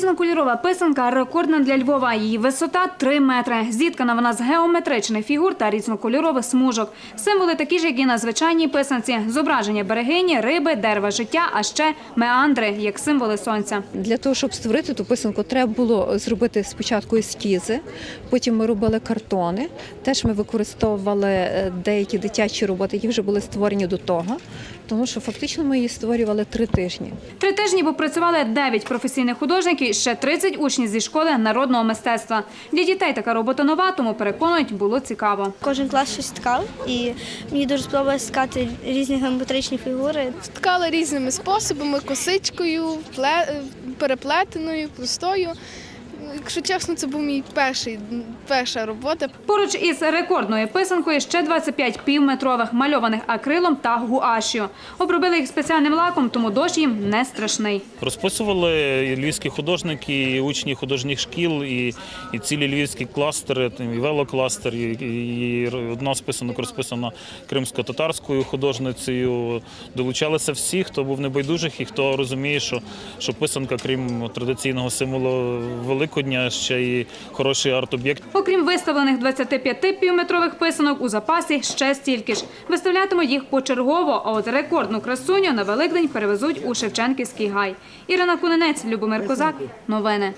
Різнокольорова писанка рекордна для Львова. Її висота 3 метри. Зіткана вона з геометричних фігур та різнокольорових смужок. Символи такі ж, як і на звичайній писанці. Зображення берегині, риби, дерева життя, а ще меандри, як символи сонця. Для того, щоб створити ту писанку, треба було зробити спочатку ескізи, потім ми робили картони. Теж ми використовували е, деякі дитячі роботи, які вже були створені до того, тому що фактично ми її створювали три тижні. Три тижні попрацювали 9 професійних художників і ще 30 учнів зі школи народного мистецтва. Для дітей така робота нова, тому переконують, було цікаво. Кожен клас щось ткав, і мені дуже сподобалося ткати різні геометричні фігури. Ткала різними способами, косичкою, переплетеною, простою. Якщо чесно, це був мій перший, перша робота. Поруч із рекордною писанкою ще 25 півметрових, мальованих акрилом та гуашю. Обробили їх спеціальним лаком, тому дощ їм не страшний. Розписували львівські художники, і учні художніх шкіл, і, і цілі львівські кластери, і велокластер, і, і одна з писанок розписана кримсько-татарською художницею. Долучалися всі, хто був небайдужих і хто розуміє, що, що писанка, крім традиційного символу Великодня, ще й хороший арт-об'єкт. Окрім виставлених 25 півметрових писанок, у запасі ще стільки ж. Виставлятимуть їх почергово, а от рекордну красуню на Великдень перевезуть у Шевченківський гай. Ірина Куненець, Любомир Козак. Новини.